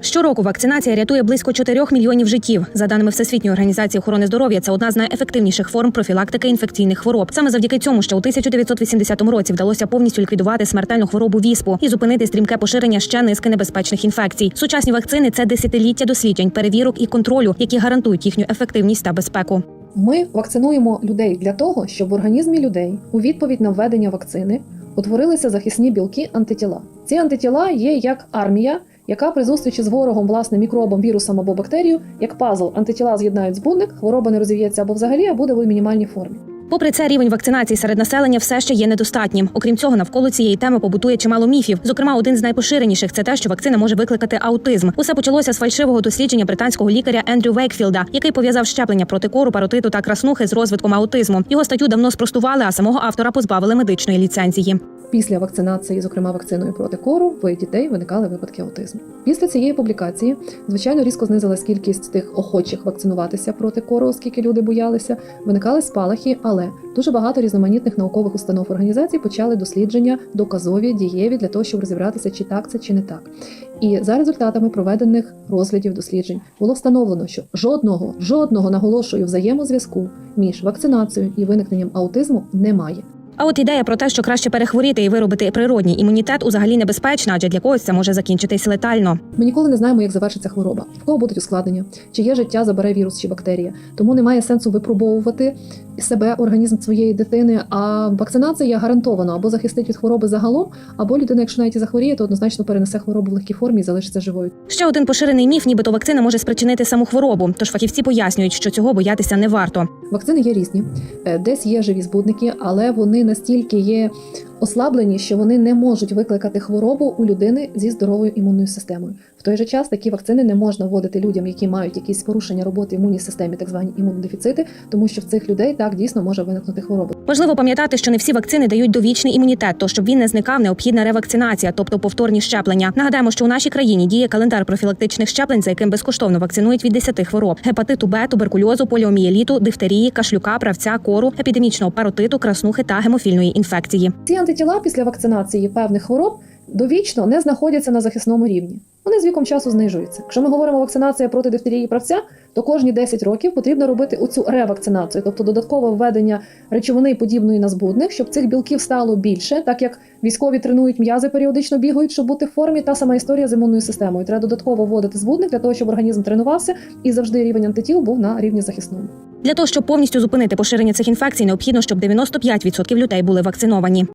Щороку вакцинація рятує близько 4 мільйонів життів. За даними Всесвітньої організації охорони здоров'я, це одна з найефективніших форм профілактики інфекційних хвороб. Саме завдяки цьому, що у 1980 році вдалося повністю ліквідувати смертельну хворобу віспу і зупинити стрімке поширення ще низки небезпечних інфекцій. Сучасні вакцини це десятиліття досліджень, перевірок і контролю, які гарантують їхню ефективність та безпеку. Ми вакцинуємо людей для того, щоб в організмі людей у відповідь на введення вакцини утворилися захисні білки антитіла. Ці антитіла є як армія, яка при зустрічі з ворогом, власне, мікробом, вірусом або бактерією, як пазл, антитіла з'єднають збудник, хвороба не розів'ється або взагалі, а буде в мінімальній формі. Попри це, рівень вакцинації серед населення все ще є недостатнім. Окрім цього, навколо цієї теми побутує чимало міфів. Зокрема, один з найпоширеніших це те, що вакцина може викликати аутизм. Усе почалося з фальшивого дослідження британського лікаря Ендрю Вейкфілда, який пов'язав щеплення проти кору, паротиту та краснухи з розвитком аутизму. Його статтю давно спростували, а самого автора позбавили медичної ліцензії. Після вакцинації, зокрема вакциною проти кору, в дітей виникали випадки аутизму. Після цієї публікації, звичайно, різко знизилась кількість тих охочих вакцинуватися проти кору, оскільки люди боялися. Виникали спалахи, але дуже багато різноманітних наукових установ організацій почали дослідження доказові, дієві для того, щоб розібратися, чи так це чи не так. І за результатами проведених розглядів досліджень було встановлено, що жодного, жодного наголошую взаємозв'язку між вакцинацією і виникненням аутизму немає. А от ідея про те, що краще перехворіти і виробити природній імунітет, узагалі небезпечна, адже для когось це може закінчитись летально. Ми ніколи не знаємо, як завершиться хвороба, в кого будуть ускладнення, чиє життя, забере вірус чи бактерія. Тому немає сенсу випробовувати себе, організм своєї дитини. А вакцинація гарантовано або захистить від хвороби загалом, або людина, якщо навіть і захворіє, то однозначно перенесе хворобу в легкій формі і залишиться живою. Ще один поширений міф, нібито вакцина може спричинити саму хворобу. Тож фахівці пояснюють, що цього боятися не варто. Вакцини є різні, Е, десь є живі збудники, але вони настільки є ослаблені, що вони не можуть викликати хворобу у людини зі здоровою імунною системою. В той же час такі вакцини не можна вводити людям, які мають якісь порушення роботи імунній системі, так звані імунодефіцити, тому що в цих людей так дійсно може виникнути хвороба. Важливо пам'ятати, що не всі вакцини дають довічний імунітет, то щоб він не зникав, необхідна ревакцинація, тобто повторні щеплення. Нагадаємо, що у нашій країні діє календар профілактичних щеплень, за яким безкоштовно вакцинують від 10 хвороб: гепатиту Б, туберкульозу, поліомієліту, дифтерії, кашлюка, правця, кору, епідемічного паротиту, краснухи та гемофільної інфекції. Ці антитіла після вакцинації певних хвороб довічно не знаходяться на захисному рівні. Вони з віком часу знижуються. Якщо ми говоримо вакцинація проти дифтерії правця, то кожні 10 років потрібно робити оцю ревакцинацію, тобто додаткове введення речовини подібної на збудник, щоб цих білків стало більше, так як військові тренують м'язи, періодично бігають, щоб бути в формі. Та сама історія з імунною системою. Треба додатково вводити збудник для того, щоб організм тренувався і завжди рівень антитіл був на рівні захисному. Для того, щоб повністю зупинити поширення цих інфекцій, необхідно, щоб 95% людей були вакциновані.